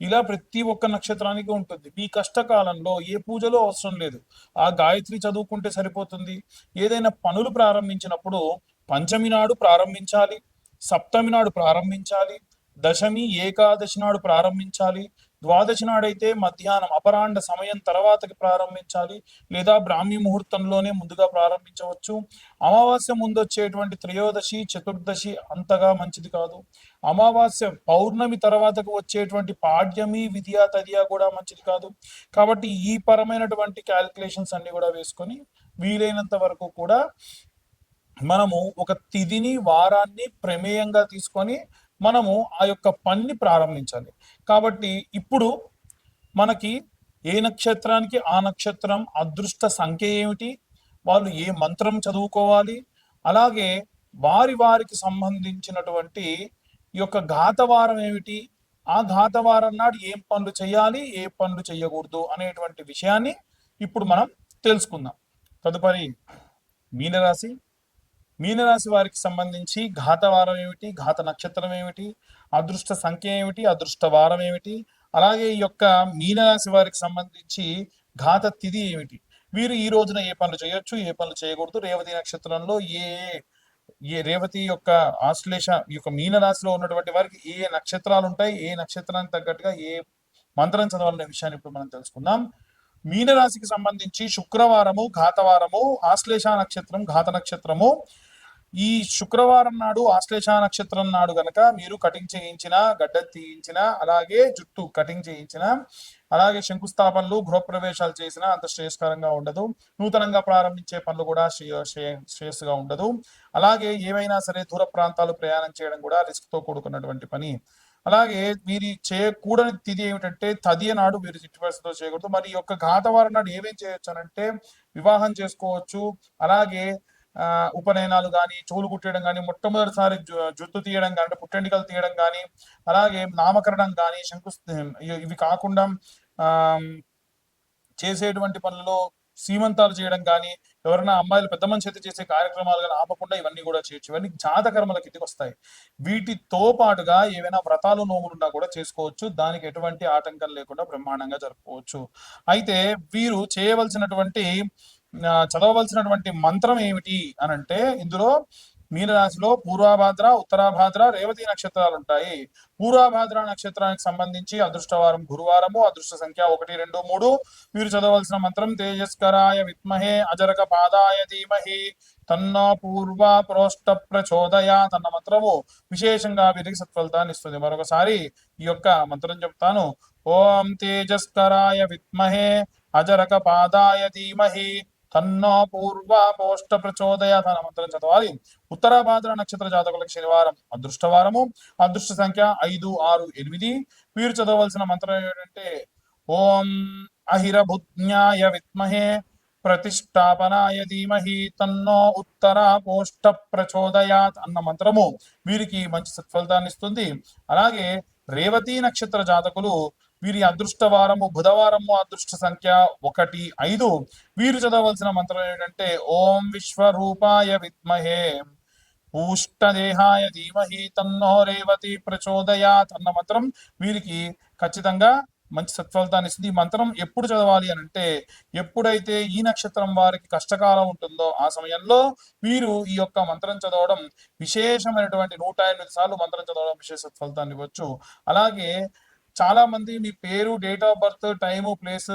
ఇలా ప్రతి ఒక్క నక్షత్రానికి ఉంటుంది. మీ కష్టకాలంలో ఏ పూజలో అవసరం లేదు. ఆ గాయత్రి చదువుకుంటే సరిపోతుంది. ఏదైనా పనులు ప్రారంభించినప్పుడు పంచమి నాడు ప్రారంభించాలి సప్తమి నాడు ప్రారంభించాలి దశమి ఏకాదశి నాడు ప్రారంభించాలి ద్వాదశి నాడైతే మధ్యాహ్నం అపరాండ సమయం తర్వాతకి ప్రారంభించాలి లేదా బ్రాహ్మీ ముహూర్తంలోనే ముందుగా ప్రారంభించవచ్చు. అమావాస్య ముందు వచ్చేటువంటి త్రయోదశి చతుర్దశి అంతగా మంచిది కాదు. అమావాస్య పౌర్ణమి తర్వాతకు వచ్చేటువంటి పాడ్యమి విద్య తదియా కూడా మంచిది కాదు. కాబట్టి ఈ పరమైనటువంటి క్యాలిక్యులేషన్స్ అన్ని కూడా వేసుకొని వీలైనంత వరకు కూడా మనము ఒక తిథిని వారాన్ని ప్రమేయంగా తీసుకొని మనము ఆ యొక్క పనిని ప్రారంభించాలి. కాబట్టి ఇప్పుడు మనకి ఏ నక్షత్రానికి ఆ నక్షత్రం అదృష్ట సంఖ్య ఏమిటి? వాళ్ళు ఏ మంత్రం చదువుకోవాలి? అలాగే వారి వారికి సంబంధించినటువంటి ఈ యొక్క ఘాతవారం ఏమిటి? ఆ ఘాతవారం నాడు ఏం పనులు చేయాలి? ఏ పనులు చేయకూడదు అనేటువంటి విషయాన్ని ఇప్పుడు మనం తెలుసుకుందాం. తదుపరి మీనరాశి మీనరాశి వారికి సంబంధించి ఘాత వారం ఏమిటి? ఘాత నక్షత్రం ఏమిటి? అదృష్ట సంఖ్య ఏమిటి? అదృష్ట వారం ఏమిటి? అలాగే ఈ యొక్క మీనరాశి వారికి సంబంధించి ఘాత తిథి ఏమిటి? వీరు ఈ రోజున ఏ పనులు చేయొచ్చు? ఏ పనులు చేయకూడదు? రేవతి నక్షత్రంలో ఏ ఏ రేవతి యొక్క ఆశ్లేష ఈ యొక్క మీనరాశిలో ఉన్నటువంటి వారికి ఏ నక్షత్రాలు ఉంటాయి? ఏ నక్షత్రానికి తగ్గట్టుగా ఏ మంత్రం చదవాలనే విషయాన్ని ఇప్పుడు మనం తెలుసుకుందాం. మీనరాశికి సంబంధించి శుక్రవారము ఘాతవారము ఆశ్లేష నక్షత్రం ఘాత నక్షత్రము ఈ శుక్రవారం నాడు ఆశ్లేష నక్షత్రం నాడు గనక మీరు కటింగ్ చేయించిన గడ్డ తీయించిన అలాగే జుట్టు కటింగ్ చేయించిన అలాగే శంకుస్థాపనలు గృహప్రవేశాలు చేసిన అంత శ్రేయస్కరంగా ఉండదు. నూతనంగా ప్రారంభించే పనులు కూడా శ్రేయస్సుగా ఉండదు. అలాగే ఏవైనా సరే దూర ప్రాంతాలు ప్రయాణం చేయడం కూడా రిస్క్తో కూడుకున్నటువంటి పని. అలాగే మీరు చేయకూడని తిది ఏమిటంటే తదియ నాడు మీరు చిట్టుపరిస్థితితో చేయకూడదు. మరి ఈ యొక్క ఘాతవారం నాడు ఏమేం చేయొచ్చు అంటే వివాహం చేసుకోవచ్చు. అలాగే ఉపనయనాలు కానీ చెవులు కుట్టేయడం కానీ మొట్టమొదటిసారి జుత్తు తీయడం కానీ అంటే పుట్టెంటికలు తీయడం కానీ అలాగే నామకరణం కానీ శంకు ఇవి కాకుండా ఆ చేసేటువంటి పనులలో సీమంతాలు చేయడం కానీ ఎవరైనా అమ్మాయిలు పెద్ద మంచి అయితే చేసే కార్యక్రమాలు కానీ ఆపకుండా ఇవన్నీ కూడా చేయొచ్చు. ఇవన్నీ జాతకర్మల కిందకి వస్తాయి. వీటితో పాటుగా ఏవైనా వ్రతాలు నోములున్నా కూడా చేసుకోవచ్చు. దానికి ఎటువంటి ఆటంకం లేకుండా బ్రహ్మాండంగా జరుపుకోవచ్చు. అయితే వీరు చేయవలసినటువంటి చదవవలసినటువంటి మంత్రం ఏమిటి అని అంటే ఇందులో మీనరాశిలో పూర్వాభాద్ర ఉత్తరాభాద్ర రేవతి నక్షత్రాలు ఉంటాయి. పూర్వాభాద్ర నక్షత్రానికి సంబంధించి అదృష్టవారం గురువారము అదృష్ట సంఖ్య ఒకటి రెండు మూడు. మీరు చదవలసిన మంత్రం తేజస్కరాయ విత్మహే అజరక పాదాయ ధీమహి తన్న పూర్వ ప్రోష్ట ప్రచోదయ తన్న మంత్రము. విశేషంగా వీరికి సత్ఫలితాన్ని ఇస్తుంది. మరొకసారి ఈ యొక్క మంత్రం చెప్తాను. ఓం తేజస్కరాయ విత్మహే అజరక పాదాయ ధీమహి తన్నో పూర్వ పోష్ట ప్రచోదయ తన మంత్రం చదవాలి. ఉత్తరాభాద్ర నక్షత్ర జాతకులకు శనివారం అదృష్టవారము. అదృష్ట సంఖ్య ఐదు ఆరు ఎనిమిది. వీరు చదవలసిన మంత్రం ఏంటంటే ఓం అహిరభుజ్ఞాయ విద్మహే ప్రతిష్టాపనాయ ధీమహి తన్నో ఉత్తర పోష్ట ప్రచోదయాత్ అన్న మంత్రము. వీరికి మంచి సత్ఫలితాన్ని ఇస్తుంది. అలాగే రేవతి నక్షత్ర జాతకులు వీరి అదృష్టవారము బుధవారము అదృష్ట సంఖ్య ఒకటి ఐదు. వీరు చదవలసిన మంత్రం ఏంటంటే ఓం విశ్వరూపాయ విద్మహే పూష్టదేహాయ ధీమహి తన్నో రేవతి ప్రచోదయాత్ అన్న మంత్రం వీరికి ఖచ్చితంగా మంచి సత్ఫలితాన్ని ఇస్తుంది. ఈ మంత్రం ఎప్పుడు చదవాలి అని అంటే ఎప్పుడైతే ఈ నక్షత్రం వారికి కష్టకాలం ఉంటుందో ఆ సమయంలో వీరు ఈ యొక్క మంత్రం చదవడం విశేషమైనటువంటి నూట ఎనిమిది సార్లు మంత్రం చదవడం విశేష సత్ఫలితాన్ని ఇవ్వచ్చు. అలాగే చాలా మంది మీ పేరు date of birth time place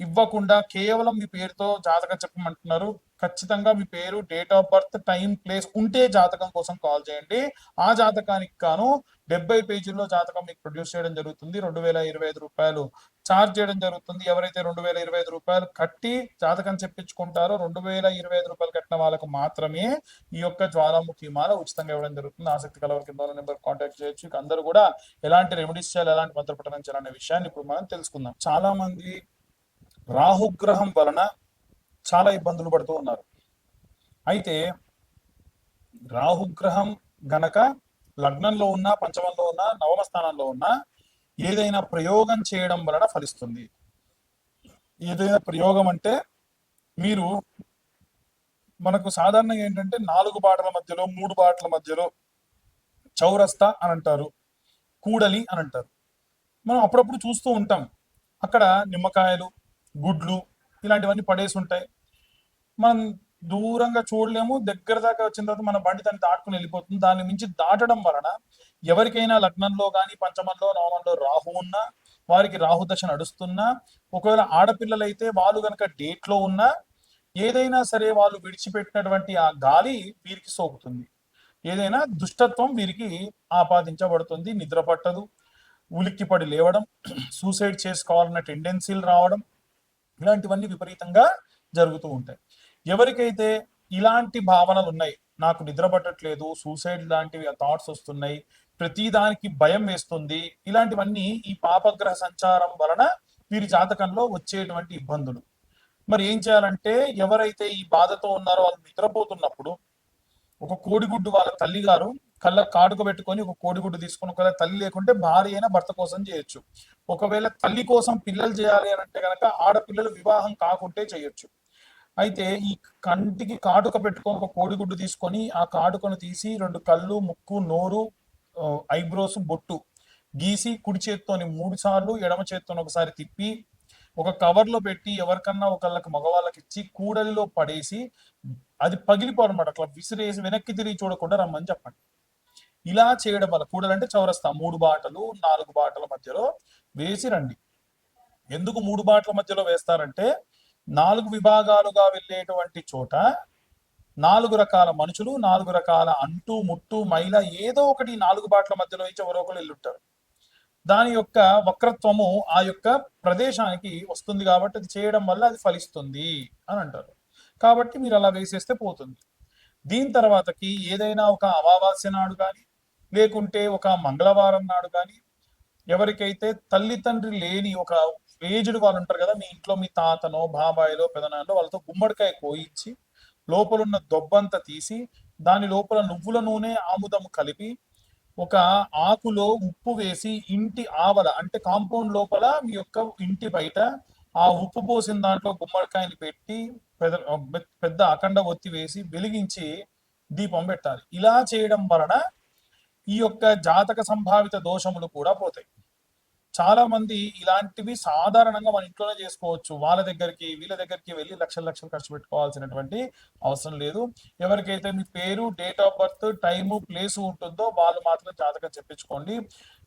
ఇవ్వకుండా కేవలం మీ పేరుతో జాతకం చెప్పమంటున్నారు. ఖచ్చితంగా మీ పేరు date of birth time place ఉంటే జాతకం కోసం కాల్ చేయండి. ఆ జాతకానికి గాను డెబ్బై పేజీల్లో జాతకం మీకు ప్రొడ్యూస్ చేయడం జరుగుతుంది. రెండు వేల ఇరవై ఐదు రూపాయలు చార్జ్ చేయడం జరుగుతుంది. ఎవరైతే రెండు వేల ఇరవై ఐదు రూపాయలు కట్టి జాతకం చెప్పించుకుంటారో రెండు వేల ఇరవై ఐదు రూపాయలు కట్టిన వాళ్ళకు మాత్రమే ఈ యొక్క జ్వాలాముఖి మాల ఉచితంగా ఇవ్వడం జరుగుతుంది. ఆసక్తి కలవర కింద నెంబర్ కాంటాక్ట్ చేయొచ్చు. ఇక అందరూ కూడా ఎలాంటి రెమెడీస్ చేయాలి ఎలాంటి మంత్ర చేయాలనే విషయాన్ని ఇప్పుడు మనం తెలుసుకుందాం. చాలా మంది రాహుగ్రహం వలన చాలా ఇబ్బందులు పడుతూ ఉన్నారు. అయితే రాహుగ్రహం గనక లగ్నంలో ఉన్న పంచమంలో ఉన్న నవమ స్థానంలో ఉన్న ఏదైనా ప్రయోగం చేయడం వలన ఫలిస్తుంది. ఏదైనా ప్రయోగం అంటే మీరు మనకు సాధారణంగా ఏంటంటే నాలుగు బాటల మధ్యలో మూడు బాటల మధ్యలో చౌరస్తా అని అంటారు కూడలి అని అంటారు. మనం అప్పుడప్పుడు చూస్తూ ఉంటాం. అక్కడ నిమ్మకాయలు గుడ్లు ఇలాంటివన్నీ పడేసి ఉంటాయి. మనం దూరంగా చూడలేము దగ్గర దాకా వచ్చిన తర్వాత మన బండి దాన్ని దాటుకుని వెళ్ళిపోతుంది. దాన్ని మించి దాటడం వలన ఎవరికైనా లగ్నంలో కానీ పంచమంలో నవమంలో రాహు ఉన్నా వారికి రాహు దశ నడుస్తున్నా ఒకవేళ ఆడపిల్లలైతే వాళ్ళు కనుక డేట్లో ఉన్నా ఏదైనా సరే వాళ్ళు విడిచిపెట్టినటువంటి ఆ గాలి వీరికి సోకుతుంది. ఏదైనా దుష్టత్వం వీరికి ఆపాదించబడుతుంది. నిద్ర పట్టదు ఉలిక్కిపడి లేవడం సూసైడ్ చేసుకోవాలన్న టెండెన్సీలు రావడం ఇలాంటివన్నీ విపరీతంగా జరుగుతూ ఉంటాయి. ఎవరికైతే ఇలాంటి భావనలు ఉన్నాయి నాకు నిద్ర పట్టట్లేదు సూసైడ్ లాంటివి థాట్స్ వస్తున్నాయి ప్రతిదానికి భయం వేస్తుంది ఇలాంటివన్నీ ఈ పాపగ్రహ సంచారం వలన వీరి జాతకంలో వచ్చేటువంటి ఇబ్బందులు. మరి ఏం చేయాలంటే ఎవరైతే ఈ బాధతో ఉన్నారో వాళ్ళు నిద్రపోతున్నప్పుడు ఒక కోడిగుడ్డు వాళ్ళ తల్లిగారు కళ్ళ కాడుకు పెట్టుకొని ఒక కోడిగుడ్డు తీసుకొని ఒకవేళ తల్లి లేకుంటే భార్య అయినా భర్త కోసం చేయొచ్చు. ఒకవేళ తల్లి కోసం పిల్లలు చేయాలి అని అంటే కనుక ఆడపిల్లలు వివాహం కాకుంటే చేయొచ్చు. అయితే ఈ కంటికి కాటుక పెట్టుకొని ఒక కోడిగుడ్డు తీసుకొని ఆ కాటుకను తీసి రెండు కళ్ళు ముక్కు నోరు ఐబ్రోస్ బొట్టు గీసి కుడి చేత్తోని మూడు సార్లు ఎడమ చేత్తోని ఒకసారి తిప్పి ఒక కవర్లో పెట్టి ఎవరికన్నా ఒకళ్ళకి మగవాళ్ళకి ఇచ్చి కూడలిలో పడేసి అది పగిలిపోవన్నమాట. అట్లా విసిరేసి వెనక్కి తిరిగి చూడకుండా రమ్మని చెప్పండి. ఇలా చేయడం వల్ల కూడలంటే చౌరస్తా మూడు బాటలు నాలుగు బాటల మధ్యలో వేసి రండి. ఎందుకు మూడు బాటల మధ్యలో వేస్తారంటే నాలుగు విభాగాలుగా వెళ్ళేటువంటి చోట నాలుగు రకాల మనుషులు నాలుగు రకాల అంటు ముట్టు మైల ఏదో ఒకటి నాలుగు బాటల మధ్యలో ఇచ్చి ఎవరో ఒకరు వెళ్ళుంటారు. దాని యొక్క వక్రత్వము ఆ యొక్క ప్రదేశానికి వస్తుంది కాబట్టి అది చేయడం వల్ల అది ఫలిస్తుంది అని అంటారు. కాబట్టి మీరు అలా వేసేస్తే పోతుంది. దీని తర్వాతకి ఏదైనా ఒక అమావాస్య నాడు కానీ లేకుంటే ఒక మంగళవారం నాడు కానీ ఎవరికైతే తల్లి తండ్రి లేని ఒక ఏజ్డ్ వాళ్ళు ఉంటారు కదా మీ ఇంట్లో మీ తాతనో బాబాయిలో పెదనాన్నో వాళ్ళతో గుమ్మడికాయ కోయించి లోపలున్న దొబ్బంతా తీసి దాని లోపల నువ్వుల నూనె ఆముదం కలిపి ఒక ఆకులో ఉప్పు వేసి ఇంటి ఆవల అంటే కాంపౌండ్ లోపల మీ యొక్క ఇంటి బయట ఆ ఉప్పు పోసిన దాంట్లో గుమ్మడికాయని పెట్టి పెద్ద పెద్ద అఖండ ఒత్తి వేసి వెలిగించి దీపం పెట్టాలి. ఇలా చేయడం వలన ఈ యొక్క జాతక సంభావిత దోషములు కూడా పోతాయి. చాలా మంది ఇలాంటివి సాధారణంగా మన ఇంట్లోనే చేసుకోవచ్చు. వాళ్ళ దగ్గరికి వీళ్ళ దగ్గరికి వెళ్ళి లక్షల లక్షలు ఖర్చు పెట్టుకోవాల్సినటువంటి అవసరం లేదు. ఎవరికైతే మీ పేరు date of birth time place ఉంటుందో వాళ్ళు మాత్రం జాతకం చెప్పించుకోండి.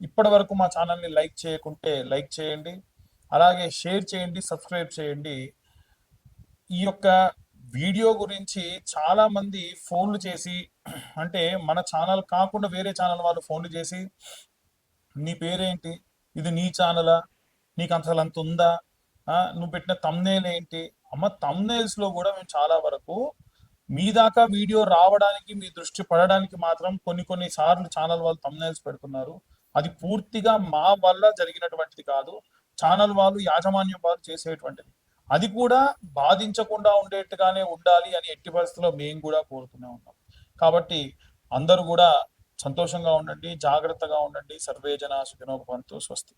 ఇప్పటి వరకు మా ఛానల్ని లైక్ చేయకుంటే లైక్ చేయండి అలాగే షేర్ చేయండి సబ్స్క్రైబ్ చేయండి. ఈ యొక్క వీడియో గురించి చాలా మంది ఫోన్లు చేసి అంటే మన ఛానల్ కాకుండా వేరే ఛానల్ వాళ్ళు ఫోన్లు చేసి నీ పేరేంటి? ఇది నీ ఛానలా? నీకు అసలు అంత ఉందా? నువ్వు పెట్టిన తమ్నేల్ ఏంటి? అమ్మ తమ్నేల్స్లో కూడా మేము చాలా వరకు మీ దాకా వీడియో రావడానికి మీ దృష్టి పడడానికి మాత్రం కొన్ని కొన్ని సార్లు ఛానల్ వాళ్ళు తమ్నేల్స్ పెడుతున్నారు. అది పూర్తిగా మా వల్ల జరిగినటువంటిది కాదు. ఛానల్ వాళ్ళు యాజమాన్యం వాళ్ళు చేసేటువంటిది. అది కూడా బాధించకుండా ఉండేట్టుగానే ఉండాలి అని ఎట్టి పరిస్థితుల్లో మేము కూడా కోరుతూనే ఉన్నాం. కాబట్టి అందరూ కూడా సంతోషంగా ఉండండి జాగ్రత్తగా ఉండండి. సర్వే జన సుఖినోపంతు స్వస్తి.